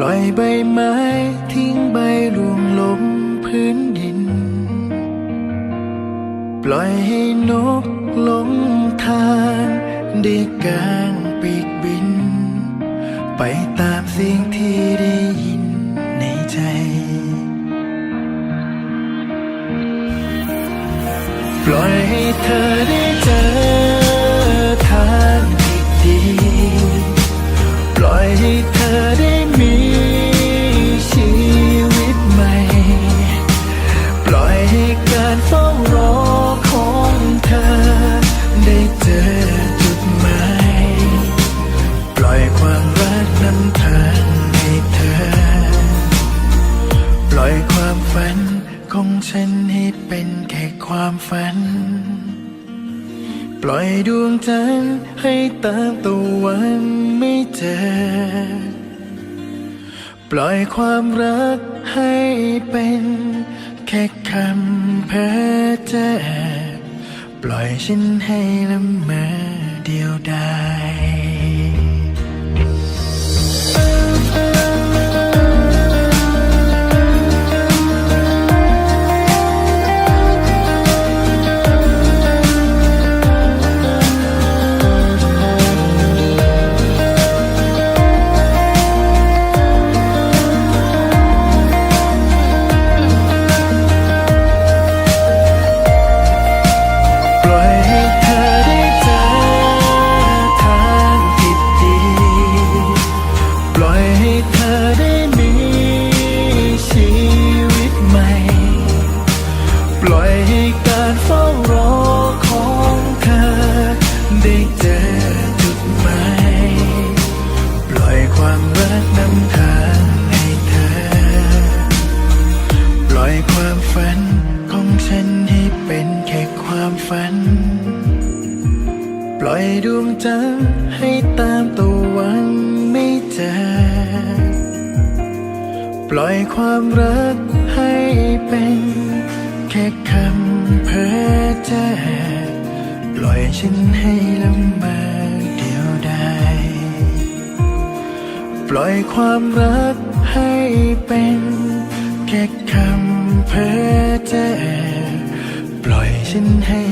ล่อยใบไม้ทิ้งใบร่วงลงพื้นดิน ปล่อยให้นกลงทางได้กางปีกบิน ไปตามเสียงที่ได้ยินในใจปล่อยให้เธอได้ ความฝัน ปล่อยดวงจันทร์ให้ตามตะวันไม่เจอ ปล่อยความรักให้เป็นแค่คำเพ้อเจ้อปล่อยฉันให้ละเมอเดียวดาย ให้การเฝ้ารอของเธอ ได้เจอจุดหมายปล่อยความรักนำทางให้เธอ ปล่อยความฝันของฉันให้เป็นแค่ความฝัน ปล่อยดวงจันทร์ให้ตามตะวันไม่เจอ ปล่อยความรักให้เป็นแค่คำ เจ้อปล่อยฉันให้ลำบากเดียวดายปล่อยความรักให้เป็นแค่คำเพ้อเจ้อปล่อยฉันให้